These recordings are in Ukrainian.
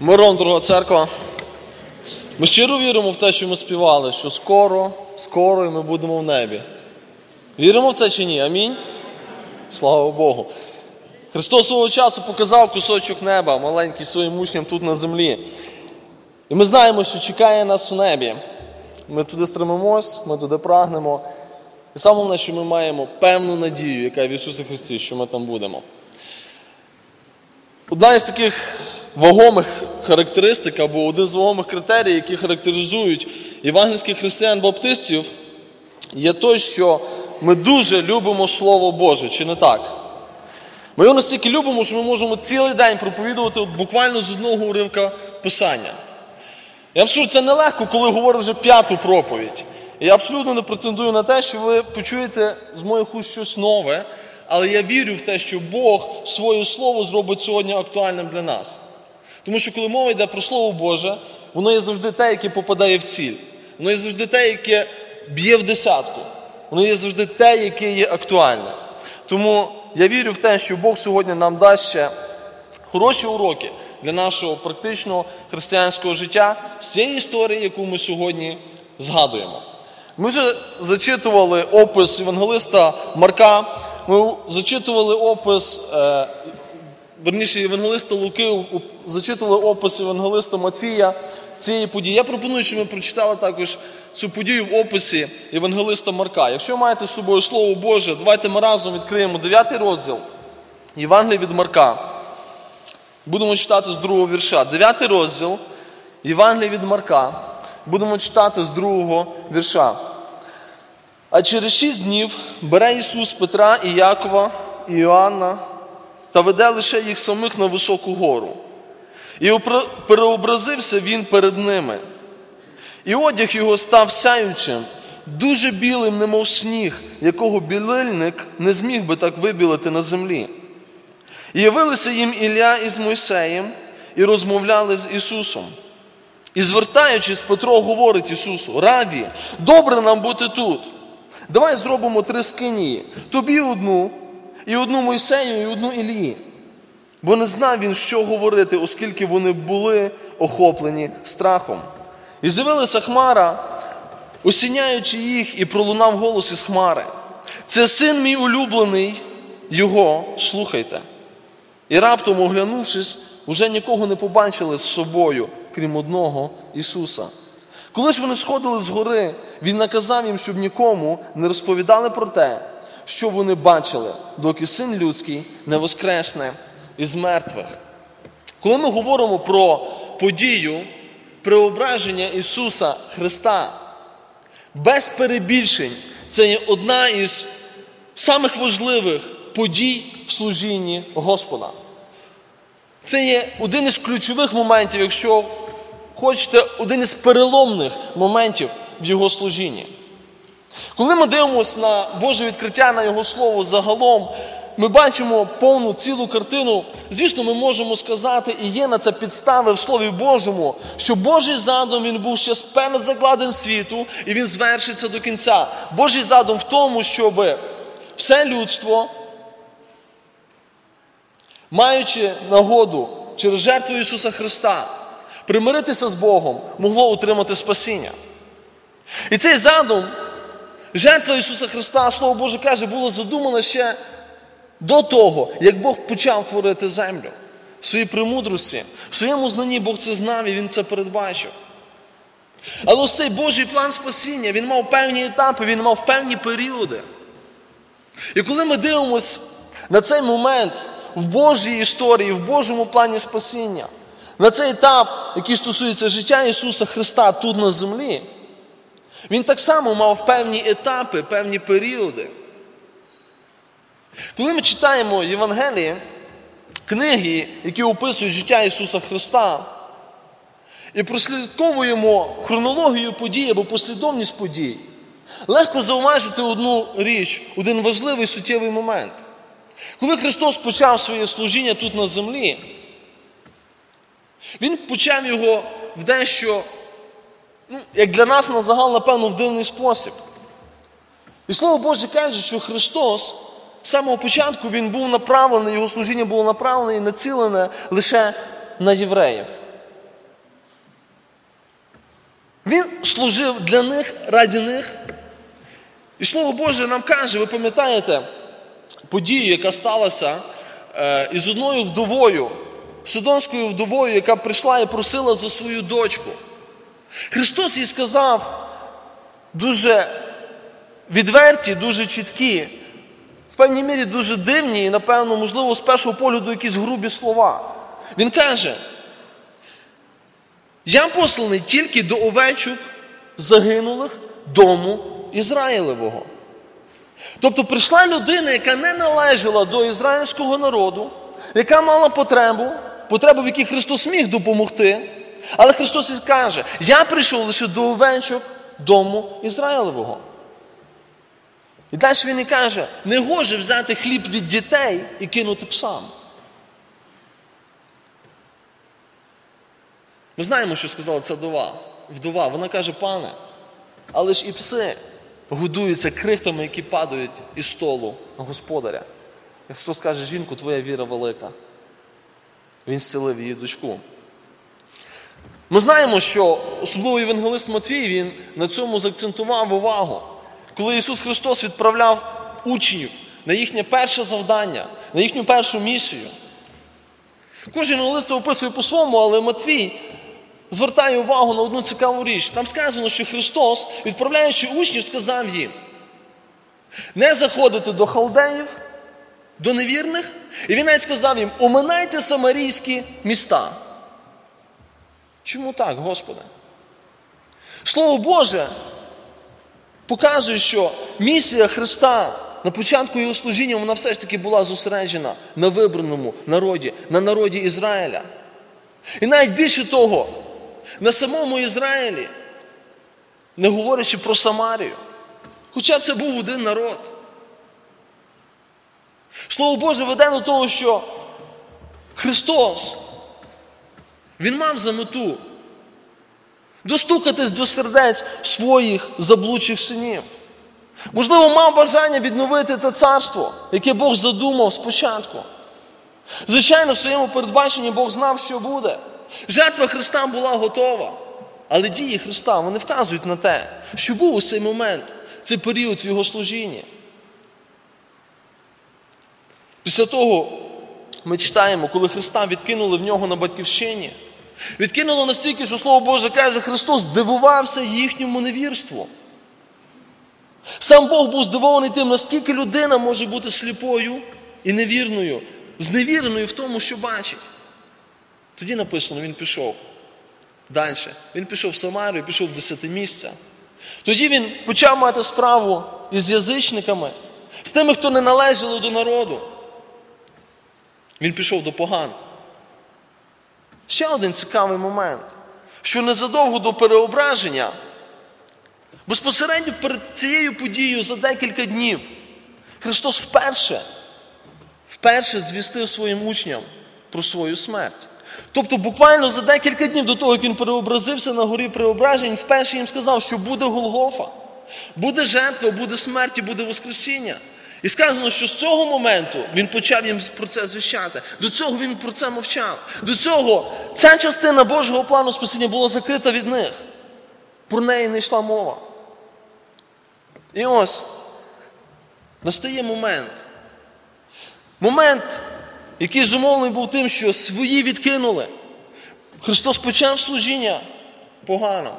Мирон, дорога церква. Ми щиро віримо в те, що ми співали, що скоро, скоро і ми будемо в небі. Віримо в це чи ні? Амінь? Слава Богу. Христос свого часу показав кусочок неба, маленький своїм учням тут на землі. І ми знаємо, що чекає нас в небі. Ми туди стремимось, ми туди прагнемо. І саме головне, що ми маємо певну надію, яка в Ісусі Христі, що ми там будемо. Одна із таких вагомих характеристик або один з вагомих критерій, які характеризують євангельських християн-баптистів, є той, що ми дуже любимо Слово Боже, чи не так? Ми його настільки любимо, що ми можемо цілий день проповідувати буквально з одного уривка Писання. Я вам скажу, це нелегко, коли говорю вже п'яту проповідь. І я абсолютно не претендую на те, що ви почуєте з моїх уст щось нове, але я вірю в те, що Бог своє слово зробить сьогодні актуальним для нас. Тому що коли мова йде про Слово Боже, воно є завжди те, яке попадає в ціль. Воно є завжди те, яке б'є в десятку. Воно є завжди те, яке є актуальне. Тому я вірю в те, що Бог сьогодні нам дасть ще хороші уроки для нашого практичного християнського життя з цієї історії, яку ми сьогодні згадуємо. Ми вже зачитували опис Євангелиста Марка, ми зачитували опис, е, верніше, Євангелиста Луки, зачитували опис Євангелиста Матфія цієї події. Я пропоную, щоб ми прочитали також цю подію в описі Євангелиста Марка. Якщо маєте з собою Слово Боже, давайте ми разом відкриємо 9 розділ Євангелія від Марка. Будемо читати з другого вірша. 9 розділ Євангелія від Марка. Будемо читати з другого вірша. А через шість днів бере Ісус Петра і Якова і Іоанна та веде лише їх самих на високу гору. І переобразився він перед ними. І одяг його став сяючим, дуже білим, немов сніг, якого білильник не зміг би так вибілити на землі. І явилися їм Ілля із Мойсеєм і розмовляли з Ісусом. І звертаючись, Петро говорить Ісусу: Рабі, добре нам бути тут. Давай зробимо три скинії, тобі одну, і одну Мойсею, і одну Ілії. Бо не знав він, що говорити, оскільки вони були охоплені страхом. І з'явилася Хмара, осіняючи їх, і пролунав голос із Хмари. Це син мій улюблений, його слухайте. І раптом, оглянувшись, уже нікого не побачили з собою, крім одного Ісуса. Коли ж вони сходили з гори, Він наказав їм, щоб нікому не розповідали про те, що вони бачили, доки син людський не воскресне із мертвих. Коли ми говоримо про подію преображення Ісуса Христа, без перебільшень, це є одна із самих важливих подій в служінні Господа. Це є один із ключових моментів, якщо хочете, один із переломних моментів в Його служінні. Коли ми дивимося на Боже відкриття на Його Слово загалом, ми бачимо повну цілу картину. Звісно, ми можемо сказати, і є на це підстави в Слові Божому, що Божий задум він був ще перед закладом світу, і він звершиться до кінця. Божий задум в тому, щоб все людство, маючи нагоду через жертву Ісуса Христа, примиритися з Богом, могло отримати спасіння. І цей задум, жертва Ісуса Христа, Слово Боже каже, було задумано ще до того, як Бог почав творити землю. В своїй премудрості, в своєму знанні Бог це знав і Він це передбачив. Але ось цей Божий план спасіння, він мав певні етапи, він мав певні періоди. І коли ми дивимося на цей момент в Божій історії, в Божому плані спасіння, на цей етап, який стосується життя Ісуса Христа тут на землі, Він так само мав певні етапи, певні періоди. Коли ми читаємо Євангелії, книги, які описують життя Ісуса Христа, і прослідковуємо хронологію подій або послідовність подій, легко зауважити одну річ, один важливий суттєвий момент. Коли Христос почав своє служіння тут на землі, Він почав його в дещо, ну, як для нас на загал, напевно, в дивний спосіб. І Слово Боже каже, що Христос з самого початку він був направлений, його служіння було направлене і націлене лише на євреїв. Він служив для них, раді них. І Слово Боже нам каже, ви пам'ятаєте подію, яка сталася е, із одною вдовою, Сидонською вдовою, яка прийшла і просила за свою дочку. Христос їй сказав дуже відверті, дуже чіткі, в певній мірі дуже дивні і, напевно, можливо, з першого погляду якісь грубі слова. Він каже, я посланий тільки до овечок загинулих дому Ізраїлевого. Тобто прийшла людина, яка не належала до ізраїльського народу, яка мала потребу, потребу, в якій Христос міг допомогти. Але Христос і каже, я прийшов лише до овечок дому Ізраїлевого. І далі він і каже, не гоже взяти хліб від дітей і кинути псам. Ми знаємо, що сказала ця вдова. Вдова. Вона каже, пане, але ж і пси годуються крихтами, які падають із столу господаря. І Христос каже, жінку, твоя віра велика. Він зцілив її дочку. Ми знаємо, що особливо євангелист Матвій він на цьому заакцентував увагу. Коли Ісус Христос відправляв учнів на їхнє перше завдання, на їхню першу місію. Кожен лист описує по-своєму, але Матвій звертає увагу на одну цікаву річ. Там сказано, що Христос, відправляючи учнів, сказав їм: не заходити до халдеїв, до невірних, і він навіть сказав їм: оминайте самарійські міста. Чому так, Господи? Слово Боже показує, що місія Христа на початку його служіння вона все ж таки була зосереджена на вибраному народі, на народі Ізраїля. І навіть більше того, на самому Ізраїлі, не говорячи про Самарію. Хоча це був один народ. Слово Боже веде до того, що Христос, Він мав за мету достукатись до сердець своїх заблудших синів. Можливо, мав бажання відновити те царство, яке Бог задумав спочатку. Звичайно, в своєму передбаченні Бог знав, що буде. Жертва Христа була готова. Але дії Христа вони вказують на те, що був у цей момент, цей період в його служінні. Після того ми читаємо, коли Христа відкинули в нього на батьківщині. Відкинуло настільки, що Слово Боже каже, Христос здивувався їхньому невірству. Сам Бог був здивований тим, наскільки людина може бути сліпою і невірною, зневіреною в тому, що бачить. Тоді написано, він пішов далі. Він пішов в Самарію, пішов в десятимісця. Тоді він почав мати справу із язичниками, з тими, хто не належали до народу. Він пішов до поган. Ще один цікавий момент, що незадовго до переображення, безпосередньо перед цією подією за декілька днів, Христос вперше, вперше звістив своїм учням про свою смерть. Тобто, буквально за декілька днів до того, як він переобразився на горі преображень, вперше їм сказав, що буде Голгофа, буде жертва, буде смерть і буде Воскресіння. І сказано, що з цього моменту він почав їм про це звіщати. До цього він про це мовчав. До цього ця частина Божого плану спасіння була закрита від них. Про неї не йшла мова. І ось настає момент. Момент, який зумовлений був тим, що свої відкинули. Христос почав служіння погано.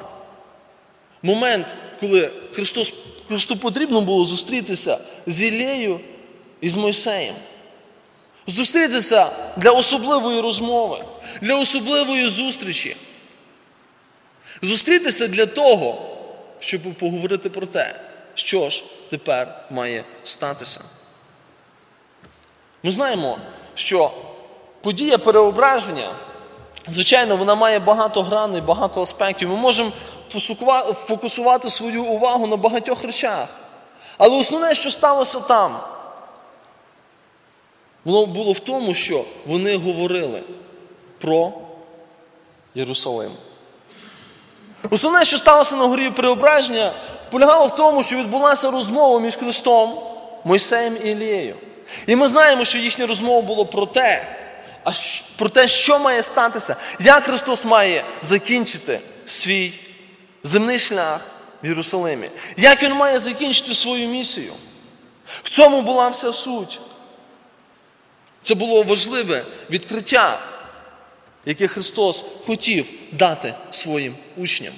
Момент, коли Христос, Христу потрібно було зустрітися з Іллею і з Мойсеєм. Зустрітися для особливої розмови, для особливої зустрічі. Зустрітися для того, щоб поговорити про те, що ж тепер має статися. Ми знаємо, що подія переображення, звичайно, вона має багато граней, багато аспектів. Ми можемо фокусувати свою увагу на багатьох речах. Але основне, що сталося там, воно було в тому, що вони говорили про Єрусалим. Основне, що сталося на горі Преображення, полягало в тому, що відбулася розмова між Христом, Мойсеєм і Ілією. І ми знаємо, що їхня розмова була про те, про те, що має статися, як Христос має закінчити свій земний шлях в Єрусалимі. Як він має закінчити свою місію? В цьому була вся суть. Це було важливе відкриття, яке Христос хотів дати своїм учням.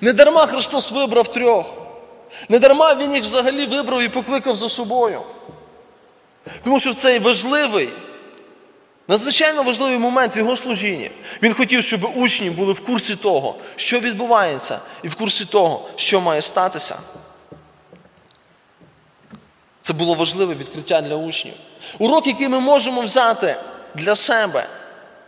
Не дарма Христос вибрав трьох. Не дарма Він їх взагалі вибрав і покликав за собою. Тому що в цей важливий, надзвичайно важливий момент в його служінні. Він хотів, щоб учні були в курсі того, що відбувається, і в курсі того, що має статися. Це було важливе відкриття для учнів. Урок, який ми можемо взяти для себе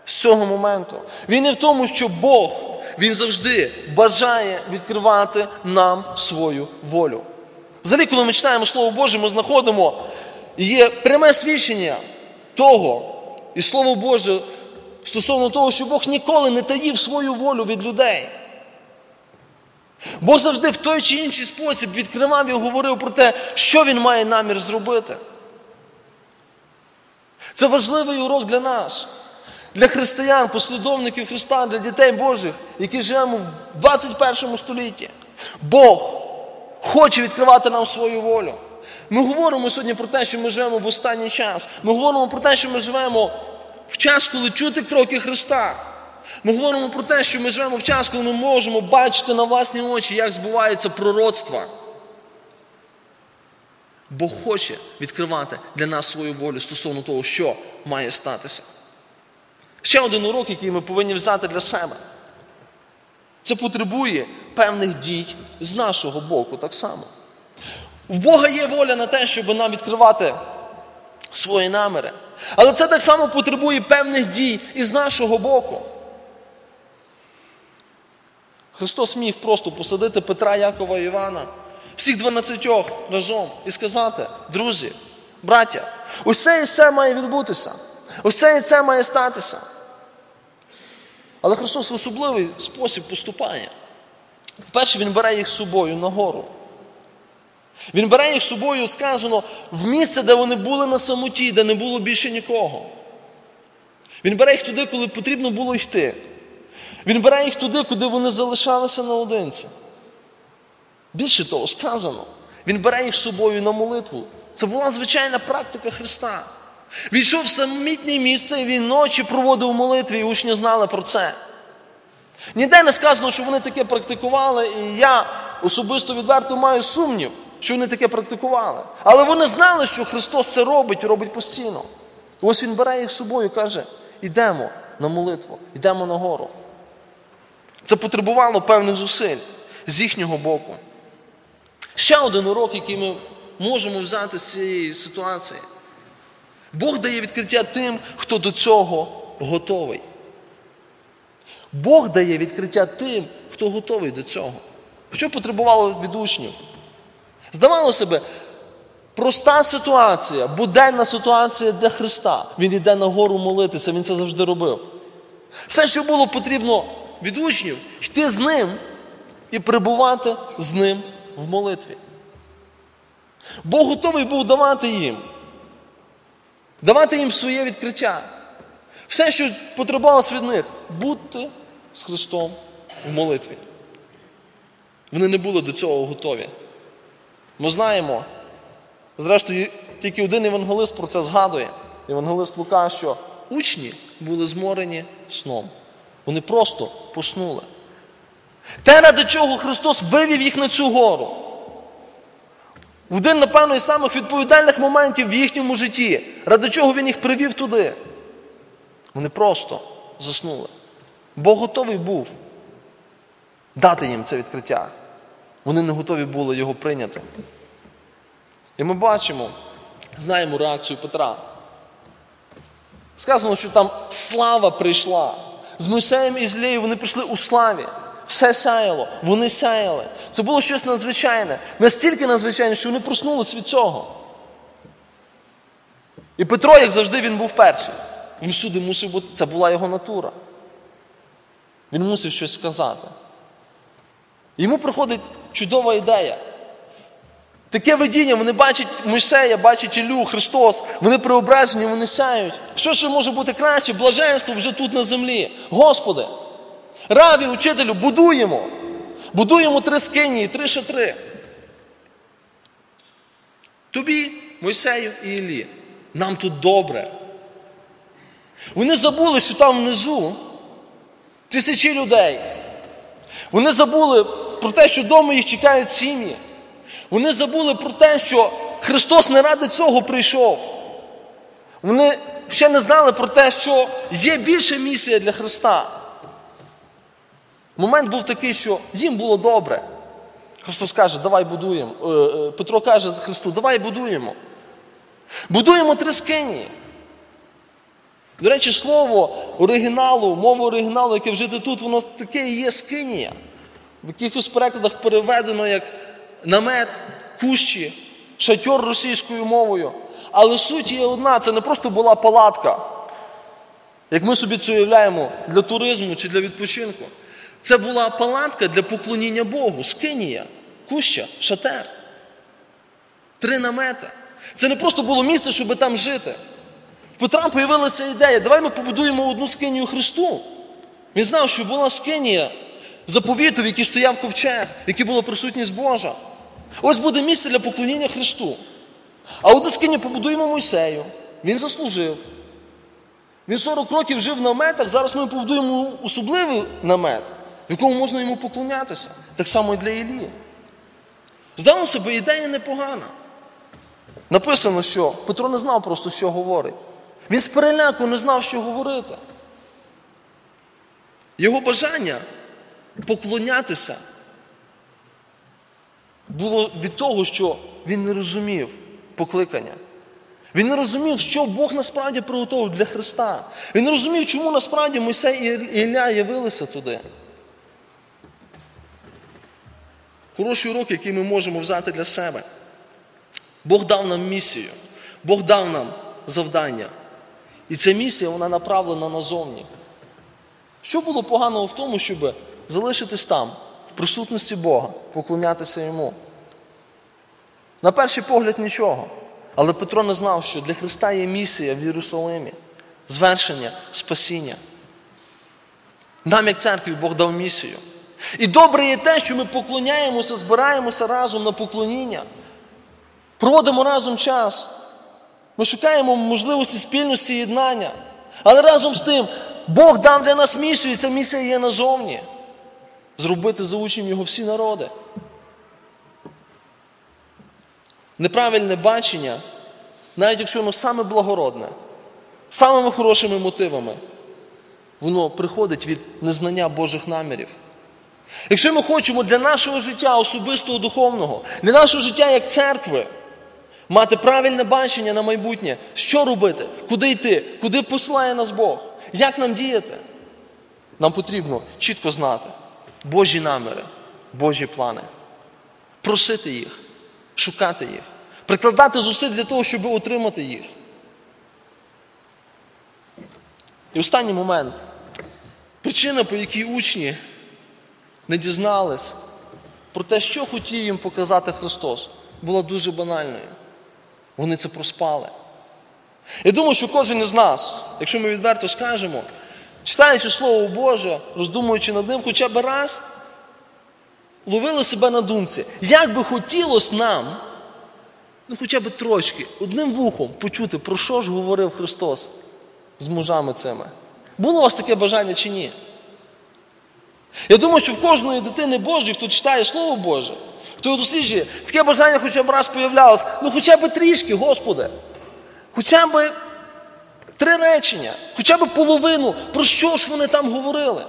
з цього моменту, він не в тому, що Бог, Він завжди бажає відкривати нам свою волю. Взагалі, коли ми читаємо Слово Боже, ми знаходимо є пряме свідчення того, і Слово Боже стосовно того, що Бог ніколи не таїв свою волю від людей. Бог завжди в той чи інший спосіб відкривав і говорив про те, що він має намір зробити. Це важливий урок для нас, для християн, послідовників Христа, для дітей Божих, які живемо в 21 столітті. Бог хоче відкривати нам свою волю. Ми говоримо сьогодні про те, що ми живемо в останній час. Ми говоримо про те, що ми живемо в час, коли чути кроки Христа. Ми говоримо про те, що ми живемо в час, коли ми можемо бачити на власні очі, як збуваються пророцтва. Бог хоче відкривати для нас свою волю стосовно того, що має статися. Ще один урок, який ми повинні взяти для себе. Це потребує певних дій з нашого боку так само. В Бога є воля на те, щоб нам відкривати свої наміри. Але це так само потребує певних дій і з нашого боку. Христос міг просто посадити Петра, Якова і Івана, всіх дванадцятьох разом і сказати, друзі, браття, ось це і це має відбутися. Ось це і це має статися. Але Христос в особливий спосіб поступає. Перше, Він бере їх з собою на гору. Він бере їх з собою, сказано, в місце, де вони були на самоті, де не було більше нікого. Він бере їх туди, коли потрібно було йти. Він бере їх туди, куди вони залишалися наодинці. Більше того, сказано, він бере їх з собою на молитву. Це була звичайна практика Христа. Він йшов в самітнє місце і він ночі проводив у молитві, і учні знали про це. Ніде не сказано, що вони таке практикували, і я особисто відверто маю сумнів, що вони таке практикували. Але вони знали, що Христос це робить і робить постійно. І ось Він бере їх з собою і каже: йдемо на молитву, йдемо на гору. Це потребувало певних зусиль з їхнього боку. Ще один урок, який ми можемо взяти з цієї ситуації. Бог дає відкриття тим, хто до цього готовий. Бог дає відкриття тим, хто готовий до цього. Що потребувало від учнів? Здавалося би, проста ситуація, буденна ситуація для Христа. Він йде на гору молитися, він це завжди робив. Все, що було потрібно від учнів, йти з ним і перебувати з ним в молитві. Бог готовий був давати їм, давати їм своє відкриття. Все, що потребувалося від них, бути з Христом в молитві. Вони не були до цього готові. Ми знаємо, зрештою, тільки один евангелист про це згадує. Євангелист Лука, що учні були зморені сном. Вони просто поснули. Те, ради чого Христос вивів їх на цю гору. В один, напевно, із самих відповідальних моментів в їхньому житті, ради чого Він їх привів туди. Вони просто заснули. Бог готовий був дати їм це відкриття. Вони не готові були його прийняти. І ми бачимо, знаємо реакцію Петра. Сказано, що там слава прийшла. З Мойсеєм і з Леєю вони прийшли у славі. Все сяяло, вони сяяли. Це було щось надзвичайне. Настільки надзвичайне, що вони проснулися від цього. І Петро, як завжди, він був перший. Він всюди мусив бути. Це була його натура. Він мусив щось сказати. Йому приходить чудова ідея. Таке видіння, вони бачать Мойсея, бачать Ілю, Христос, вони преображені, вони сяють. Що ще може бути краще? Блаженство вже тут на землі. Господи, Раві, учителю, будуємо. Будуємо три скині, три шатри. Тобі, Мойсею і Іллі. Нам тут добре. Вони забули, що там внизу тисячі людей. Вони забули про те, що вдома їх чекають сім'ї. Вони забули про те, що Христос не ради цього прийшов. Вони ще не знали про те, що є більша місія для Христа. Момент був такий, що їм було добре. Христос каже, давай будуємо. Е, е, Петро каже Христу, давай будуємо. Будуємо три скині. До речі, слово оригіналу, мова оригіналу, яке вжите тут, воно таке і є скинія. В якихось перекладах переведено як намет, кущі, шатьор російською мовою. Але суть є одна, це не просто була палатка, як ми собі це уявляємо для туризму чи для відпочинку. Це була палатка для поклоніння Богу, скинія, куща, шатер. Три намети. Це не просто було місце, щоб там жити. В Петра появилася ідея, давай ми побудуємо одну скинію Христу. Він знав, що була скинія заповіту, в якій стояв ковчег, в була присутність Божа. Ось буде місце для поклоніння Христу. А одну скиню побудуємо Мойсею. Він заслужив. Він 40 років жив в наметах, зараз ми побудуємо особливий намет, в якому можна йому поклонятися. Так само і для Ілії. Здавалося б, ідея непогана. Написано, що Петро не знав просто, що говорить. Він з переляку не знав, що говорити. Його бажання поклонятися було від того, що він не розумів покликання. Він не розумів, що Бог насправді приготував для Христа. Він не розумів, чому насправді Мойсей і Ілля явилися туди. Хороший урок, який ми можемо взяти для себе. Бог дав нам місію, Бог дав нам завдання. І ця місія вона направлена назовні. Що було поганого в тому, щоб залишитись там, в присутності Бога, поклонятися Йому? На перший погляд нічого. Але Петро не знав, що для Христа є місія в Єрусалимі, звершення, спасіння. Нам, як церкві, Бог дав місію. І добре є те, що ми поклоняємося, збираємося разом на поклоніння, проводимо разом час. Ми шукаємо можливості спільності і єднання. Але разом з тим, Бог дав для нас місію, і ця місія є назовні. Зробити за учнем його всі народи. Неправильне бачення, навіть якщо воно саме благородне, самими хорошими мотивами, воно приходить від незнання Божих намірів. Якщо ми хочемо для нашого життя особистого духовного, для нашого життя як церкви, мати правильне бачення на майбутнє, що робити, куди йти, куди посилає нас Бог, як нам діяти, нам потрібно чітко знати Божі наміри, Божі плани, просити їх, шукати їх, прикладати зусиль для того, щоб отримати їх. І останній момент. Причина, по якій учні не дізнались про те, що хотів їм показати Христос, була дуже банальною. Вони це проспали. Я думаю, що кожен із нас, якщо ми відверто скажемо, читаючи Слово Боже, роздумуючи над ним хоча б раз, ловили себе на думці, як би хотілося нам, ну хоча б трошки, одним вухом почути, про що ж говорив Христос з мужами цими. Було у вас таке бажання чи ні? Я думаю, що в кожної дитини Божої, хто читає Слово Боже, хто його досліджує, таке бажання хоча б раз появлялось, ну хоча б трішки, Господи. Хоча б три речення, хоча б половину, про що ж вони там говорили.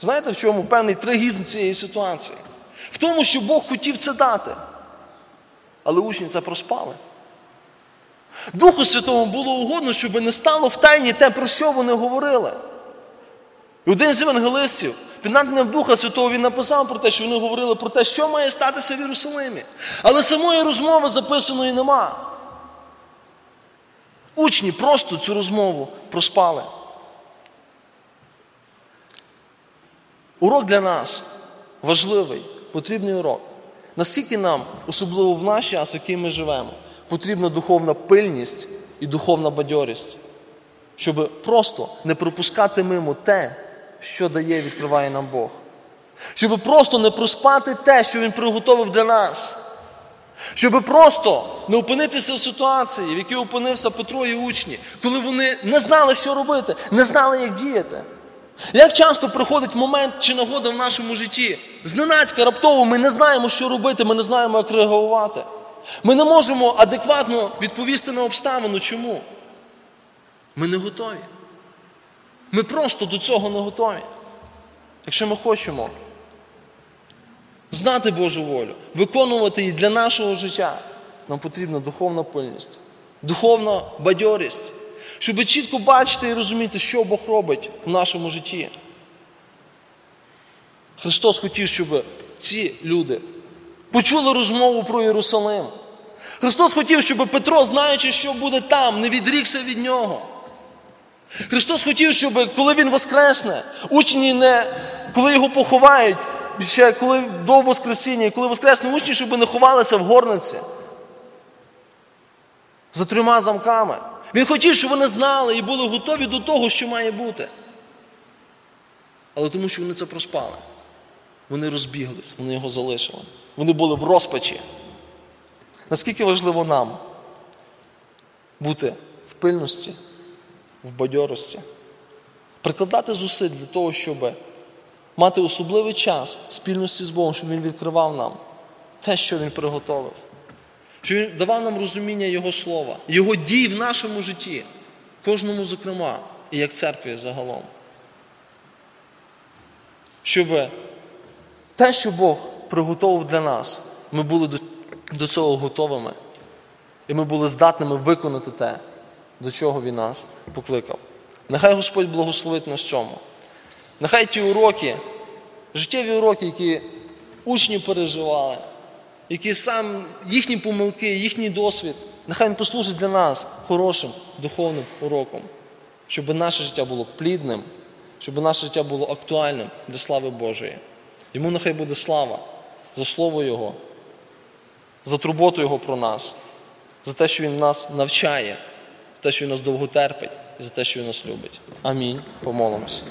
Знаєте, в чому певний трагізм цієї ситуації? В тому, що Бог хотів це дати. Але учні це проспали. Духу Святому було угодно, щоб не стало в тайні те, про що вони говорили. І один з евангелистів, під натхненням Духа Святого, він написав про те, що вони говорили про те, що має статися в Єрусалимі. Але самої розмови записаної нема. Учні просто цю розмову проспали. Урок для нас важливий, потрібний урок. Наскільки нам, особливо в наш час, в який ми живемо, потрібна духовна пильність і духовна бадьорість. щоб просто не пропускати мимо те, що дає і відкриває нам Бог. Щоб просто не проспати те, що Він приготовив для нас. Щоб просто не опинитися в ситуації, в якій опинився Петро і учні, коли вони не знали, що робити, не знали, як діяти. Як часто приходить момент чи нагода в нашому житті? Зненацька, раптово ми не знаємо, що робити, ми не знаємо, як реагувати. Ми не можемо адекватно відповісти на обставину. Чому? Ми не готові. Ми просто до цього не готові. Якщо ми хочемо знати Божу волю, виконувати її для нашого життя, нам потрібна духовна пильність, духовна бадьорість, щоб чітко бачити і розуміти, що Бог робить в нашому житті. Христос хотів, щоб ці люди почули розмову про Єрусалим. Христос хотів, щоб Петро, знаючи, що буде там, не відрікся від нього. Христос хотів, щоб коли Він воскресне, учні не, коли його поховають, ще коли до Воскресіння, і коли воскресне учні, щоб не ховалися в горниці за трьома замками. Він хотів, щоб вони знали і були готові до того, що має бути. Але тому, що вони це проспали. Вони розбіглись, вони його залишили. Вони були в розпачі. Наскільки важливо нам бути в пильності, в бадьорості, прикладати зусиль для того, щоб мати особливий час спільності з Богом, щоб Він відкривав нам те, що Він приготовив, щоб Він давав нам розуміння Його слова, Його дій в нашому житті, кожному, зокрема, і як церкві загалом. Щоб те, що Бог приготовив для нас, ми були до, цього готовими. І ми були здатними виконати те, до чого Він нас покликав. Нехай Господь благословить нас цьому. Нехай ті уроки, життєві уроки, які учні переживали, які сам їхні помилки, їхній досвід, нехай він послужить для нас хорошим духовним уроком, щоб наше життя було плідним, щоб наше життя було актуальним для слави Божої. Йому нехай буде слава за Слово Його, за турботу Його про нас, за те, що Він нас навчає, за те, що Він нас довго терпить, і за те, що Він нас любить. Амінь. Помолимося.